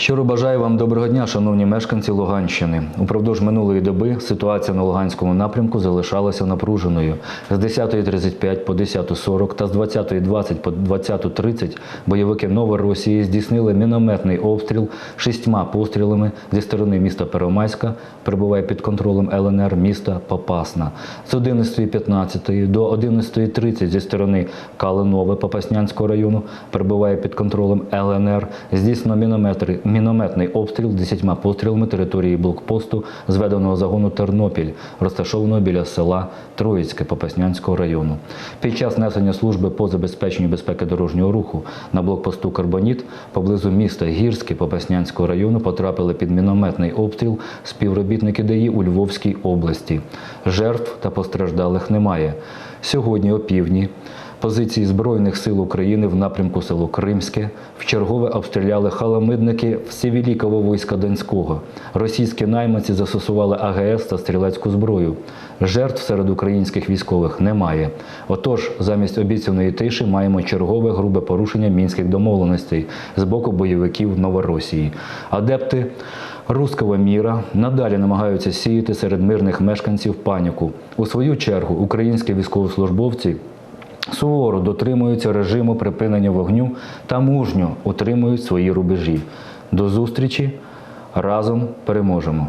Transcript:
Щиро бажаю вам доброго дня, шановні мешканці Луганщини. Упродовж минулої доби ситуація на Луганському напрямку залишалася напруженою. З 10.35 по 10.40 та з 20.20 по 20.30 бойовики Новоросії здійснили мінометний обстріл шістьма пострілами зі сторони міста Первомайська, перебуває під контролем ЛНР міста Попасна. З 11.15 до 11.30 зі сторони Калинове Попаснянського району перебуває під контролем ЛНР. Здійснено мінометри, мінометний обстріл 10 пострілами території блокпосту зведеного загону Тернопіль, розташованого біля села Троїцьке Попаснянського району. Під час несення служби по забезпеченню безпеки дорожнього руху на блокпосту Карбоніт поблизу міста Гірське Попаснянського району потрапили під мінометний обстріл співробітники ДАІ у Львовській області. Жертв та постраждалих немає. Сьогодні о півдні Позиції Збройних сил України в напрямку село Кримське вчергове обстріляли халамидники Всевілікового війська Донського. Російські найманці застосували АГС та стрілецьку зброю. Жертв серед українських військових немає. Отож, замість обіцяної тиші маємо чергове грубе порушення мінських домовленостей з боку бойовиків Новоросії. Адепти Руского міра надалі намагаються сіяти серед мирних мешканців паніку. У свою чергу українські військовослужбовці суворо дотримуються режиму припинення вогню та мужньо утримують свої рубежі. До зустрічі разом переможемо.